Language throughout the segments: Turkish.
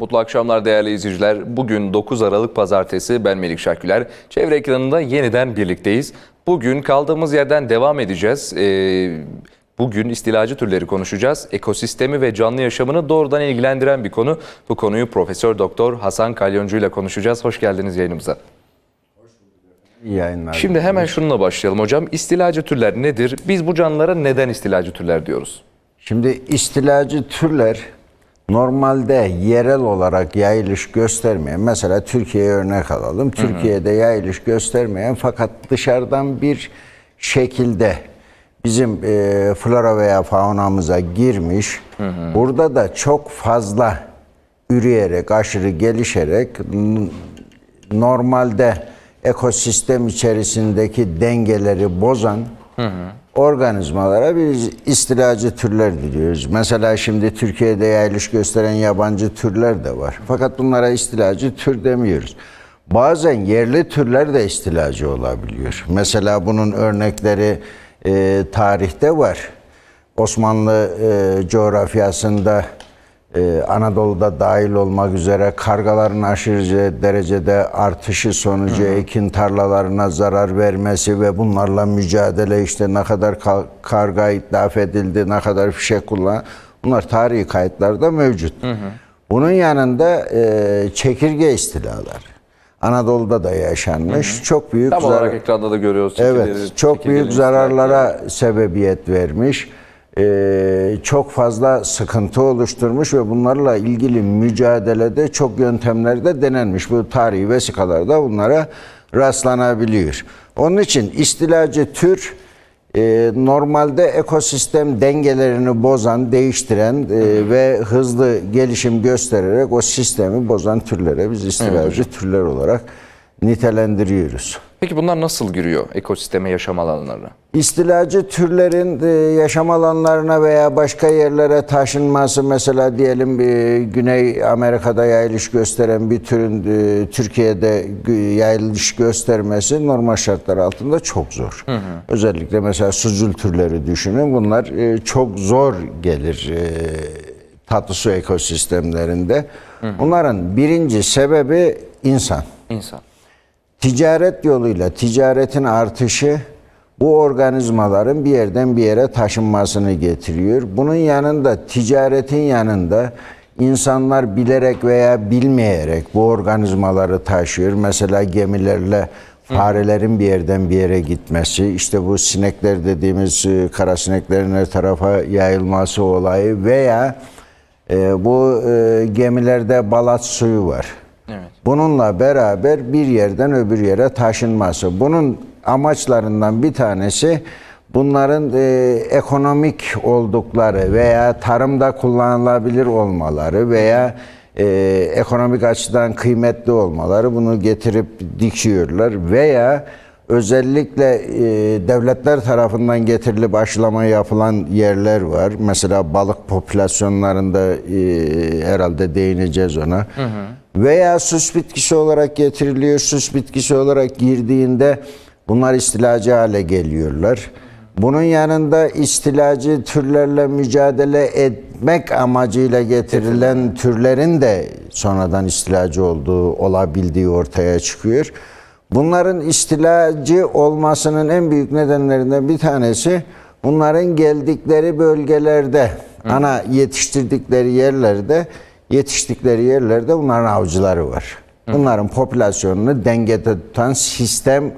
Mutlu akşamlar değerli izleyiciler. Bugün 9 Aralık Pazartesi ben Melik Şaküler. Çevre ekranında yeniden birlikteyiz. Bugün kaldığımız yerden devam edeceğiz. Ee, bugün istilacı türleri konuşacağız. Ekosistemi ve canlı yaşamını doğrudan ilgilendiren bir konu. Bu konuyu Profesör Doktor Hasan Kalyoncu ile konuşacağız. Hoş geldiniz yayınımıza. İyi yayınlar. Şimdi hemen şununla başlayalım hocam. İstilacı türler nedir? Biz bu canlılara neden istilacı türler diyoruz? Şimdi istilacı türler normalde yerel olarak yayılış göstermeyen, mesela Türkiye'ye örnek alalım. Türkiye'de yayılış göstermeyen fakat dışarıdan bir şekilde bizim e, flora veya faunamıza girmiş. Burada da çok fazla üreyerek, aşırı gelişerek normalde ekosistem içerisindeki dengeleri bozan organizmalara biz istilacı türler diyoruz. Mesela şimdi Türkiye'de yayılış gösteren yabancı türler de var. Fakat bunlara istilacı tür demiyoruz. Bazen yerli türler de istilacı olabiliyor. Mesela bunun örnekleri e, tarihte var. Osmanlı e, coğrafyasında ee, Anadolu'da dahil olmak üzere kargaların aşırı derecede artışı sonucu ekin tarlalarına zarar vermesi ve bunlarla mücadele işte ne kadar ka- karga ithaf edildi, ne kadar fişek kullan bunlar tarihi kayıtlarda mevcut. Bunun yanında e, çekirge istilalar. Anadolu'da da yaşanmış. Çok büyük Tam zarar- olarak ekranda da görüyoruz. Evet, çok büyük zararlara sebebiyet vermiş. Ee, çok fazla sıkıntı oluşturmuş ve bunlarla ilgili mücadelede çok yöntemlerde denenmiş. Bu tarihi vesikalarda bunlara rastlanabiliyor. Onun için istilacı tür e, normalde ekosistem dengelerini bozan, değiştiren e, ve hızlı gelişim göstererek o sistemi bozan türlere biz istilacı türler olarak nitelendiriyoruz. Peki bunlar nasıl giriyor ekosisteme, yaşam alanlarına? İstilacı türlerin e, yaşam alanlarına veya başka yerlere taşınması mesela diyelim e, Güney Amerika'da yayılış gösteren bir türün e, Türkiye'de yayılış göstermesi normal şartlar altında çok zor. Özellikle mesela sucul türleri düşünün bunlar çok zor gelir tatlı su ekosistemlerinde. Bunların birinci sebebi insan. İnsan. Ticaret yoluyla ticaretin artışı bu organizmaların bir yerden bir yere taşınmasını getiriyor. Bunun yanında ticaretin yanında insanlar bilerek veya bilmeyerek bu organizmaları taşıyor. Mesela gemilerle farelerin bir yerden bir yere gitmesi, işte bu sinekler dediğimiz e, kara sineklerin her tarafa yayılması olayı veya e, bu e, gemilerde balat suyu var. Bununla beraber bir yerden öbür yere taşınması. Bunun amaçlarından bir tanesi bunların e, ekonomik oldukları veya tarımda kullanılabilir olmaları veya e, ekonomik açıdan kıymetli olmaları bunu getirip dikiyorlar veya özellikle e, devletler tarafından getirilip aşılama yapılan yerler var. Mesela balık popülasyonlarında e, herhalde değineceğiz ona. Veya süs bitkisi olarak getiriliyor. Süs bitkisi olarak girdiğinde bunlar istilacı hale geliyorlar. Bunun yanında istilacı türlerle mücadele etmek amacıyla getirilen türlerin de sonradan istilacı olduğu, olabildiği ortaya çıkıyor. Bunların istilacı olmasının en büyük nedenlerinden bir tanesi bunların geldikleri bölgelerde, ana yetiştirdikleri yerlerde, yetiştikleri yerlerde bunların avcıları var. Bunların popülasyonunu dengede tutan sistem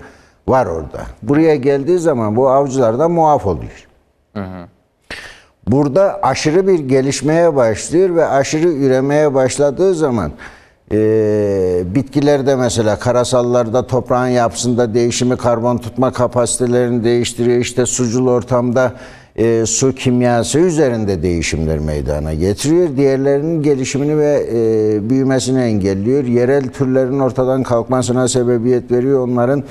var orada. Buraya geldiği zaman bu avcılar da muaf oluyor. Burada aşırı bir gelişmeye başlıyor ve aşırı üremeye başladığı zaman e, bitkilerde mesela karasallarda toprağın yapısında değişimi karbon tutma kapasitelerini değiştiriyor. İşte sucul ortamda e, su kimyası üzerinde değişimler meydana getiriyor. Diğerlerinin gelişimini ve e, büyümesini engelliyor. Yerel türlerin ortadan kalkmasına sebebiyet veriyor. Onların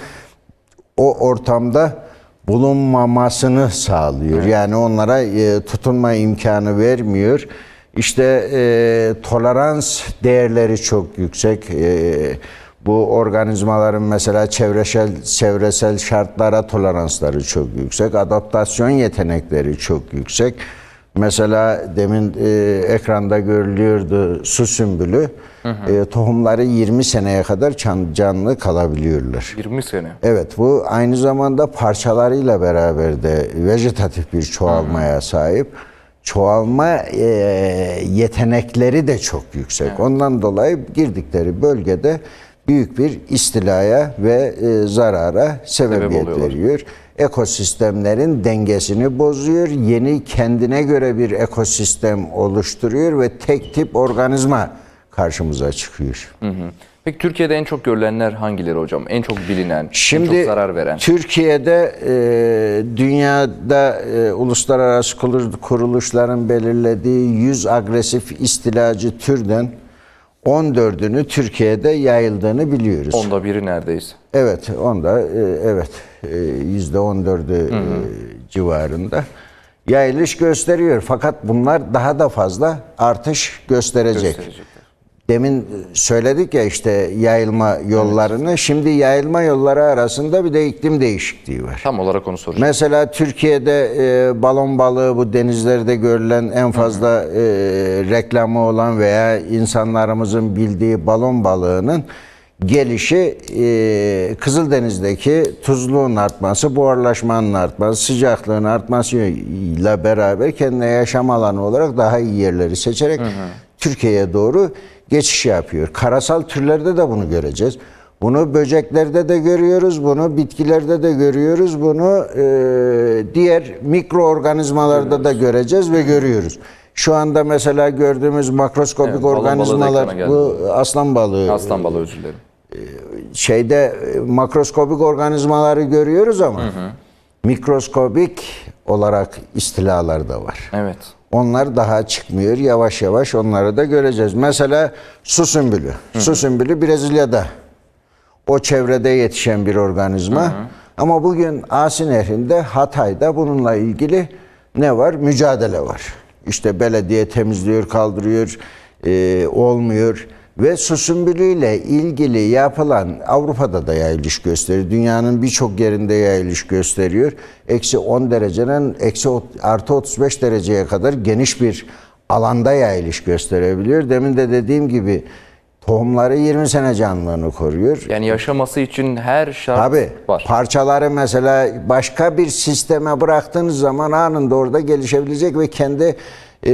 o ortamda bulunmamasını sağlıyor. Yani onlara e, tutunma imkanı vermiyor. İşte e, tolerans değerleri çok yüksek. E, bu organizmaların mesela çevresel çevresel şartlara toleransları çok yüksek. Adaptasyon yetenekleri çok yüksek. Mesela demin e, ekranda görülüyordu su sümbülü. E, tohumları 20 seneye kadar can- canlı kalabiliyorlar. 20 sene. Evet bu aynı zamanda parçalarıyla beraber de vejetatif bir çoğalmaya sahip. Çoğalma e, yetenekleri de çok yüksek. Ondan dolayı girdikleri bölgede büyük bir istilaya ve e, zarara sebebiyet oluyorlar. veriyor. Ekosistemlerin dengesini bozuyor. Yeni kendine göre bir ekosistem oluşturuyor ve tek tip organizma karşımıza çıkıyor. Hı hı. Peki Türkiye'de en çok görülenler hangileri hocam? En çok bilinen, en Şimdi çok zarar veren? Türkiye'de e, dünyada e, uluslararası kuruluş- kuruluşların belirlediği 100 agresif istilacı türden 14'ünü Türkiye'de yayıldığını biliyoruz. Onda biri neredeyse. Evet, onda e, evet e, yüzde 14'ü e, civarında yayılış gösteriyor. Fakat bunlar daha da fazla artış gösterecek. Gösterecekler. Demin söyledik ya işte yayılma yollarını. Şimdi yayılma yolları arasında bir de iklim değişikliği var. Tam olarak onu soracağım. Mesela Türkiye'de e, balon balığı bu denizlerde görülen en fazla e, reklamı olan veya insanlarımızın bildiği balon balığının gelişi e, Kızıldeniz'deki tuzluğun artması, buharlaşmanın artması, sıcaklığın artmasıyla beraber kendine yaşam alanı olarak daha iyi yerleri seçerek Türkiye'ye doğru geçiş yapıyor. Karasal türlerde de bunu göreceğiz. Bunu böceklerde de görüyoruz, bunu bitkilerde de görüyoruz, bunu e, diğer mikroorganizmalarda da göreceğiz ve görüyoruz. Şu anda mesela gördüğümüz makroskopik Evet, organizmalar, bu aslan balığı, Aslan balığı özür dilerim. şeyde e, makroskopik organizmaları görüyoruz ama mikroskopik olarak istilalar da var. Evet. Onlar daha çıkmıyor. Yavaş yavaş onları da göreceğiz. Mesela su sümbülü. Su sümbülü Brezilya'da. O çevrede yetişen bir organizma. Ama bugün Asi Nehri'nde Hatay'da bununla ilgili ne var? Mücadele var. İşte belediye temizliyor, kaldırıyor, e, olmuyor. Ve su sümbülüyle ilgili yapılan Avrupa'da da yayılış gösteriyor. Dünyanın birçok yerinde yayılış gösteriyor. Eksi 10 dereceden eksi artı 35 dereceye kadar geniş bir alanda yayılış gösterebiliyor. Demin de dediğim gibi tohumları 20 sene canlılığını koruyor. Yani yaşaması için her şart Tabii var. parçaları mesela başka bir sisteme bıraktığınız zaman anında orada gelişebilecek ve kendi e,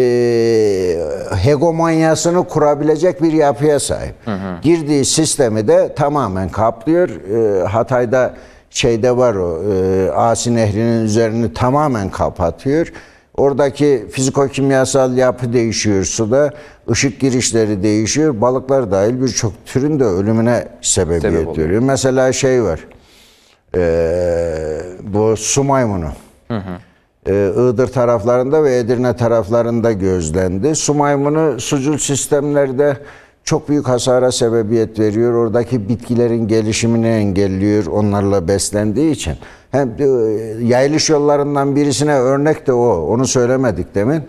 hegemonyasını kurabilecek bir yapıya sahip. Girdiği sistemi de tamamen kaplıyor. E, Hatay'da şeyde var o e, Asi Nehri'nin üzerini tamamen kapatıyor. Oradaki fiziko-kimyasal yapı değişiyor suda. ışık girişleri değişiyor. Balıklar dahil birçok türün de ölümüne sebebiyet Sebep veriyor. Mesela şey var. Ee, bu su maymunu. Ee, Iğdır taraflarında ve Edirne taraflarında gözlendi. Su maymunu sucul sistemlerde çok büyük hasara sebebiyet veriyor. Oradaki bitkilerin gelişimini engelliyor onlarla beslendiği için. Hem e, yayılış yollarından birisine örnek de o. Onu söylemedik demin.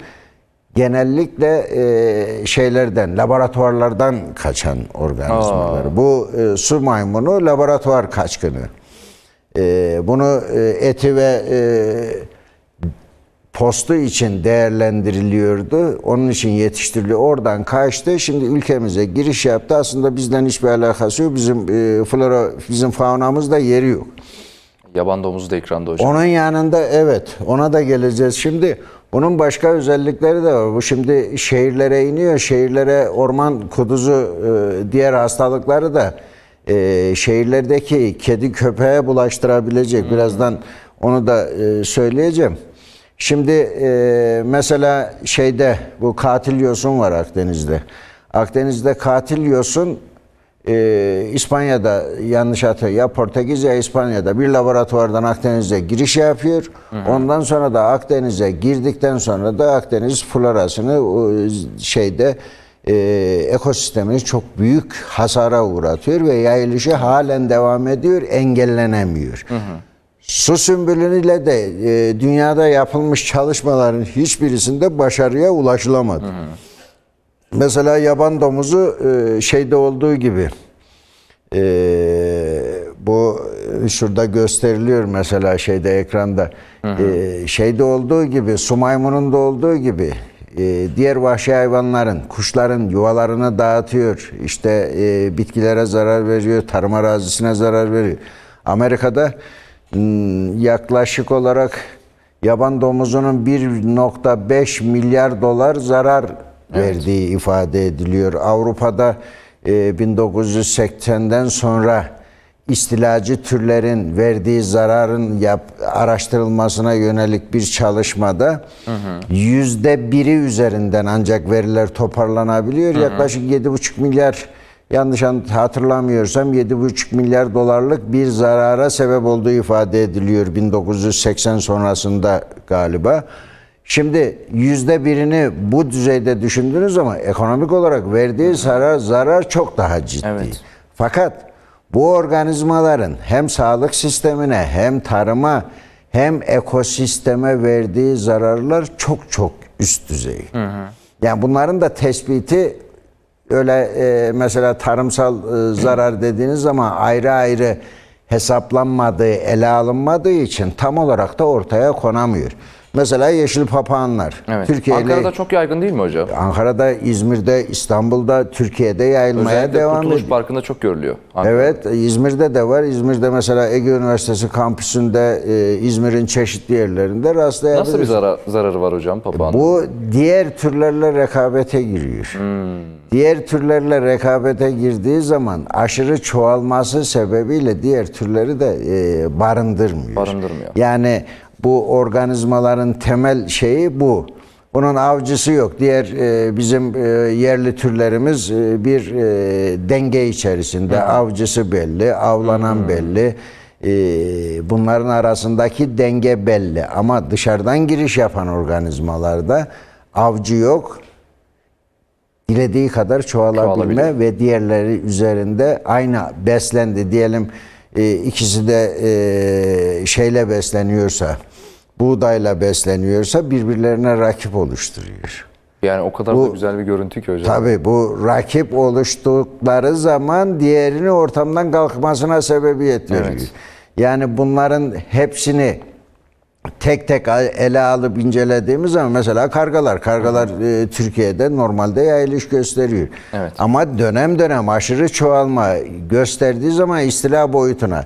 Genellikle e, şeylerden, laboratuvarlardan kaçan organizmalar. Bu e, su maymunu laboratuvar kaçkını. E, bunu e, eti ve e, postu için değerlendiriliyordu. Onun için yetiştiriliyor. Oradan kaçtı. Şimdi ülkemize giriş yaptı. Aslında bizden hiçbir alakası yok. Bizim e, flora, bizim faunamızda yeri yok. Yaban domuzu da ekranda hocam. Onun yanında evet ona da geleceğiz. Şimdi bunun başka özellikleri de var. Bu şimdi şehirlere iniyor. Şehirlere orman kuduzu e, diğer hastalıkları da e, şehirlerdeki kedi köpeğe bulaştırabilecek. Birazdan onu da e, söyleyeceğim. Şimdi e, mesela şeyde bu katil yosun var Akdeniz'de. Akdeniz'de katil yosun ee, İspanya'da yanlış hatırlıyorum ya Portekiz ya İspanya'da bir laboratuvardan Akdeniz'e giriş yapıyor. Ondan sonra da Akdeniz'e girdikten sonra da Akdeniz florasını o şeyde e, ekosistemini çok büyük hasara uğratıyor ve yayılışı halen devam ediyor, engellenemiyor. Su sümbülüyle de e, dünyada yapılmış çalışmaların hiçbirisinde başarıya ulaşılamadı. Mesela yaban domuzu e, şeyde olduğu gibi e, bu e, şurada gösteriliyor mesela şeyde ekranda. E, şeyde olduğu gibi su maymununda olduğu gibi e, diğer vahşi hayvanların, kuşların yuvalarını dağıtıyor. İşte e, bitkilere zarar veriyor, tarım arazisine zarar veriyor. Amerika'da yaklaşık olarak yaban domuzunun 1.5 milyar dolar zarar verdiği ifade ediliyor. Avrupa'da e, 1980'den sonra istilacı türlerin verdiği zararın yap, araştırılmasına yönelik bir çalışmada yüzde biri üzerinden ancak veriler toparlanabiliyor. Yaklaşık 7,5 milyar yanlış an- hatırlamıyorsam 7,5 milyar dolarlık bir zarara sebep olduğu ifade ediliyor 1980 sonrasında galiba. Şimdi yüzde birini bu düzeyde düşündüğünüz zaman ekonomik olarak verdiği zarar, zarar çok daha ciddi. Evet. Fakat bu organizmaların hem sağlık sistemine hem tarıma hem ekosisteme verdiği zararlar çok çok üst düzey. Yani bunların da tespiti öyle e, mesela tarımsal e, zarar dediğiniz zaman ayrı ayrı hesaplanmadığı, ele alınmadığı için tam olarak da ortaya konamıyor. Mesela yeşil papağanlar. Evet. Türkiye ile- Ankara'da çok yaygın değil mi hocam? Ankara'da, İzmir'de, İstanbul'da, Türkiye'de yayılmaya Özellikle devam Kurtuluş ediyor. Parkı'nda çok görülüyor. Ankara. Evet, İzmir'de de var. İzmir'de mesela Ege Üniversitesi kampüsünde, e, İzmir'in çeşitli yerlerinde rastlayabiliriz. Nasıl bir zarar, zararı var hocam papağanın? Bu diğer türlerle rekabete giriyor. Diğer türlerle rekabete girdiği zaman aşırı çoğalması sebebiyle diğer türleri de e, barındırmıyor. Barındırmıyor. Yani bu organizmaların temel şeyi bu. Bunun avcısı yok. Diğer e, bizim e, yerli türlerimiz e, bir e, denge içerisinde. Avcısı belli, avlanan belli. E, bunların arasındaki denge belli. Ama dışarıdan giriş yapan organizmalarda avcı yok. Dilediği kadar çoğalabilme Çoğalabiliyor. ve diğerleri üzerinde aynı beslendi diyelim e, ikisi de e, şeyle besleniyorsa buğdayla besleniyorsa birbirlerine rakip oluşturuyor. Yani o kadar Bu- da güzel bir görüntü ki hocam. Tabii bu rakip oluştukları zaman diğerini ortamdan kalkmasına sebebiyet veriyor. Evet. Yani bunların hepsini tek tek ele alıp incelediğimiz zaman mesela kargalar. Kargalar e, Türkiye'de normalde yayılış gösteriyor. Evet. Ama dönem dönem aşırı çoğalma gösterdiği zaman istila boyutuna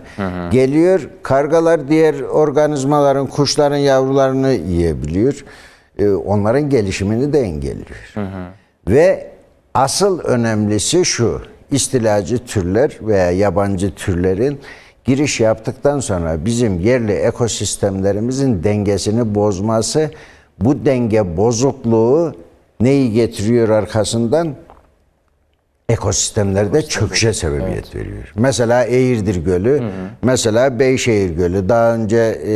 geliyor. Kargalar diğer organizmaların, kuşların yavrularını yiyebiliyor. E, onların gelişimini de engelliyor. Ve asıl önemlisi şu. istilacı türler veya yabancı türlerin giriş yaptıktan sonra bizim yerli ekosistemlerimizin dengesini bozması, bu denge bozukluğu neyi getiriyor arkasından? ekosistemlerde çöküşe sebebiyet veriyor. Mesela Eğirdir Gölü, mesela Beyşehir Gölü daha önce e,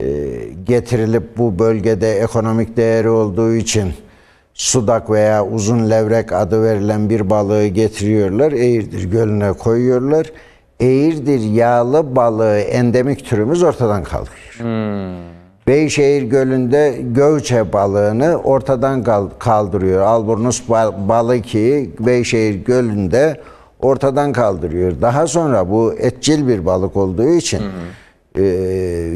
e, getirilip bu bölgede ekonomik değeri olduğu için sudak veya uzun levrek adı verilen bir balığı getiriyorlar. Eğirdir Gölü'ne koyuyorlar. Eğirdir yağlı balığı endemik türümüz ortadan kalkıyor. Beyşehir Gölü'nde göğçe balığını ortadan kal- kaldırıyor. Albornoz bal- balıki Beyşehir Gölü'nde ortadan kaldırıyor. Daha sonra bu etçil bir balık olduğu için e,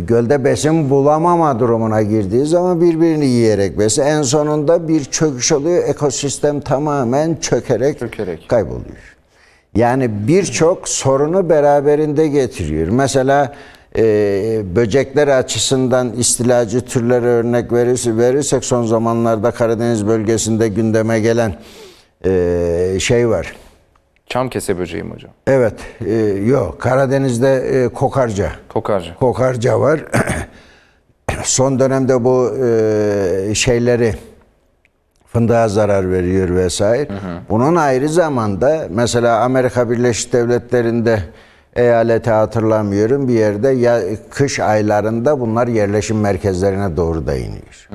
gölde besin bulamama durumuna girdiği zaman birbirini yiyerek besi en sonunda bir çöküş oluyor. Ekosistem tamamen çökerek, Çökerek. kayboluyor. Yani birçok sorunu beraberinde getiriyor. Mesela e, böcekler açısından istilacı türlere örnek verirse, verirsek son zamanlarda Karadeniz bölgesinde gündeme gelen e, şey var. Çam kese böceği mi hocam? Evet, e, yok Karadeniz'de e, kokarca. Kokarca. Kokarca var. Son dönemde bu e, şeyleri fındığa zarar veriyor vesaire. Bunun ayrı zamanda mesela Amerika Birleşik Devletleri'nde eyaleti hatırlamıyorum bir yerde ya kış aylarında bunlar yerleşim merkezlerine doğru da iniyor.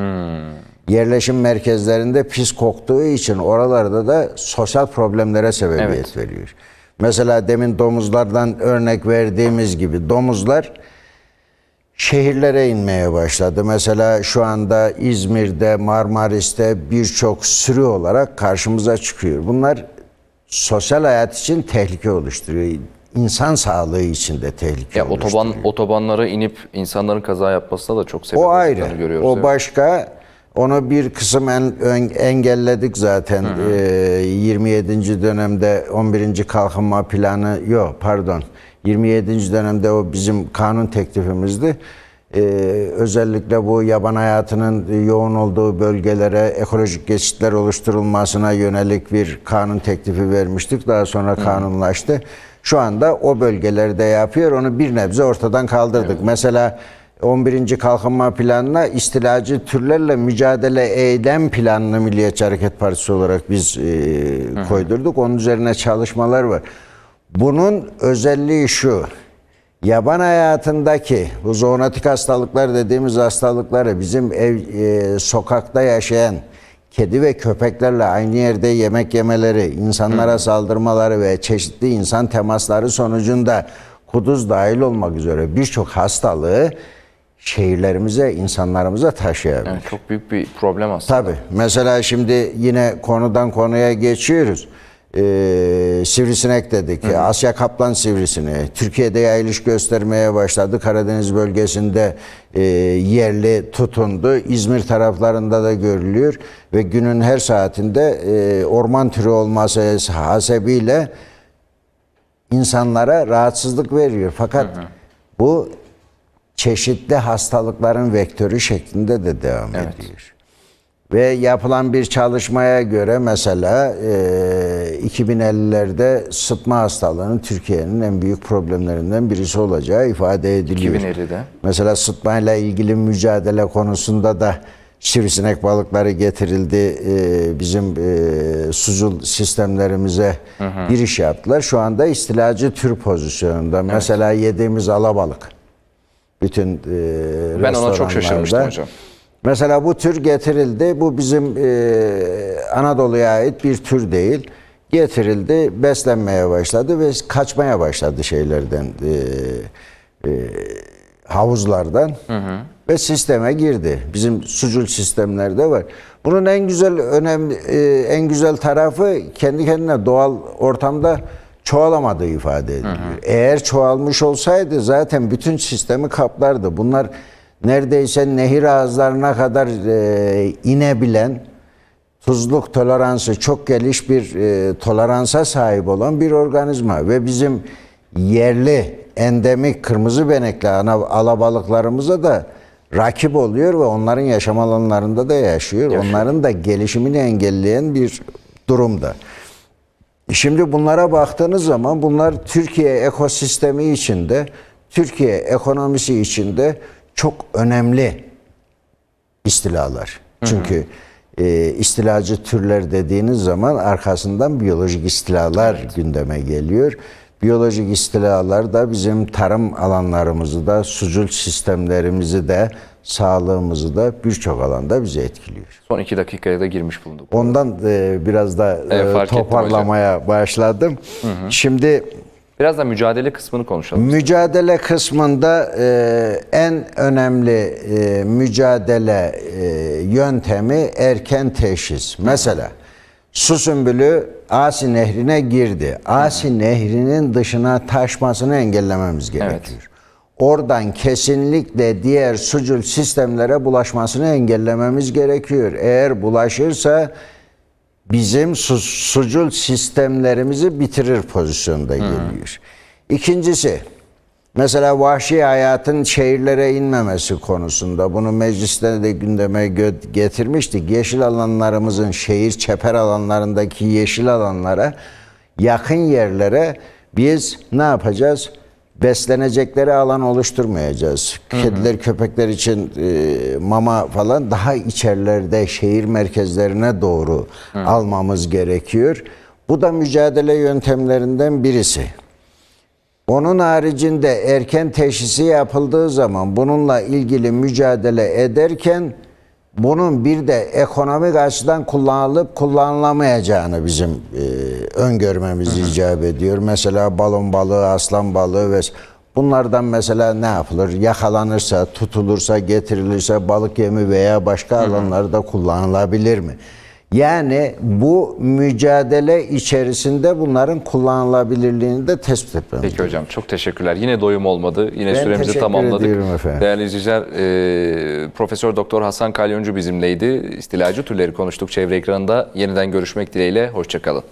Yerleşim merkezlerinde pis koktuğu için oralarda da sosyal problemlere sebebiyet Evet. veriyor. Mesela demin domuzlardan örnek verdiğimiz gibi domuzlar şehirlere inmeye başladı. Mesela şu anda İzmir'de, Marmaris'te birçok sürü olarak karşımıza çıkıyor. Bunlar sosyal hayat için tehlike oluşturuyor. insan sağlığı için de tehlike Ya otoban oluşturuyor. otobanlara inip insanların kaza yapmasına da çok sebep O olduklarını ayrı. görüyoruz. O başka. Onu bir kısım en, ön- engelledik zaten. Ee, 27. dönemde 11. kalkınma planı yok pardon. 27. dönemde o bizim kanun teklifimizdi. Ee, özellikle bu yaban hayatının yoğun olduğu bölgelere ekolojik geçitler oluşturulmasına yönelik bir kanun teklifi vermiştik. Daha sonra kanunlaştı. Şu anda o bölgelerde yapıyor. Onu bir nebze ortadan kaldırdık. Mesela 11. Kalkınma Planı'na istilacı türlerle mücadele eylem planını Milliyetçi Hareket Partisi olarak biz e, koydurduk. Onun üzerine çalışmalar var. Bunun özelliği şu. Yaban hayatındaki bu zoonotik hastalıklar dediğimiz hastalıkları bizim ev e, sokakta yaşayan kedi ve köpeklerle aynı yerde yemek yemeleri, insanlara saldırmaları ve çeşitli insan temasları sonucunda kuduz dahil olmak üzere birçok hastalığı şehirlerimize, insanlarımıza taşıyabilir. Yani çok büyük bir problem aslında. Tabii. Mesela şimdi yine konudan konuya geçiyoruz. Ee, sivrisinek dedik. Asya kaplan sivrisineği. Türkiye'de yayılış göstermeye başladı. Karadeniz bölgesinde e, yerli tutundu. İzmir taraflarında da görülüyor. Ve günün her saatinde e, orman türü olması hasebiyle insanlara rahatsızlık veriyor. Fakat bu çeşitli hastalıkların vektörü şeklinde de devam ediyor. Ve yapılan bir çalışmaya göre mesela e, 2050'lerde sıtma hastalığının Türkiye'nin en büyük problemlerinden birisi olacağı ifade ediliyor. 2050'de. Mesela sıtmayla ilgili mücadele konusunda da sivrisinek balıkları getirildi. Ee, bizim e, sucul sistemlerimize giriş yaptılar. Şu anda istilacı tür pozisyonunda. Mesela yediğimiz alabalık. Bütün e, Ben ona çok şaşırmıştım hocam. Mesela bu tür getirildi. Bu bizim e, Anadolu'ya ait bir tür değil. Getirildi, beslenmeye başladı ve kaçmaya başladı şeylerden, e, e, havuzlardan ve sisteme girdi. Bizim sucul sistemlerde var. Bunun en güzel önemli e, en güzel tarafı kendi kendine doğal ortamda çoğalamadığı ifade ediliyor. Eğer çoğalmış olsaydı zaten bütün sistemi kaplardı. Bunlar neredeyse nehir ağızlarına kadar e, inebilen tuzluk toleransı çok geniş bir e, toleransa sahip olan bir organizma ve bizim yerli endemik kırmızı benekli ana alabalıklarımıza da rakip oluyor ve onların yaşam alanlarında da yaşıyor. Onların da gelişimini engelleyen bir durumda. Şimdi bunlara baktığınız zaman bunlar Türkiye ekosistemi içinde, Türkiye ekonomisi içinde çok önemli istilalar. Çünkü e, istilacı türler dediğiniz zaman arkasından biyolojik istilalar gündeme geliyor. Biyolojik istilalar da bizim tarım alanlarımızı da, sucul sistemlerimizi de, sağlığımızı da birçok alanda bizi etkiliyor. Son iki dakikaya da girmiş bulunduk. Ondan e, biraz da e, Evet, ettim toparlamaya başladım. Şimdi Biraz da mücadele kısmını konuşalım. mücadele kısmında e, en önemli e, mücadele e, yöntemi erken teşhis. Mesela su sümbülü Asi Nehri'ne girdi. Asi Nehri'nin dışına taşmasını engellememiz gerekiyor. Oradan kesinlikle diğer sucul sistemlere bulaşmasını engellememiz gerekiyor. Eğer bulaşırsa bizim su, sucul sistemlerimizi bitirir pozisyonda geliyor. İkincisi, mesela vahşi hayatın şehirlere inmemesi konusunda bunu mecliste de gündeme getirmiştik. Yeşil alanlarımızın şehir çeper alanlarındaki yeşil alanlara yakın yerlere biz ne yapacağız? Beslenecekleri alan oluşturmayacağız. Kediler, köpekler için e, mama falan daha içerilerde şehir merkezlerine doğru almamız gerekiyor. Bu da mücadele yöntemlerinden birisi. Onun haricinde erken teşhisi yapıldığı zaman bununla ilgili mücadele ederken bunun bir de ekonomik açıdan kullanılıp kullanılamayacağını bizim e, öngörmemiz icap ediyor. Mesela balon balığı, aslan balığı ve bunlardan mesela ne yapılır? Yakalanırsa, tutulursa, getirilirse balık yemi veya başka alanlarda kullanılabilir mi? Yani bu mücadele içerisinde bunların kullanılabilirliğini de tespit etmemiz. Peki hocam çok teşekkürler. Yine doyum olmadı. Yine Ben süremizi teşekkür tamamladık. ediyorum efendim. Değerli izleyiciler, e, Profesör Doktor Hasan Kalyoncu bizimleydi. İstilacı türleri konuştuk çevre ekranında. Yeniden görüşmek dileğiyle. Hoşçakalın.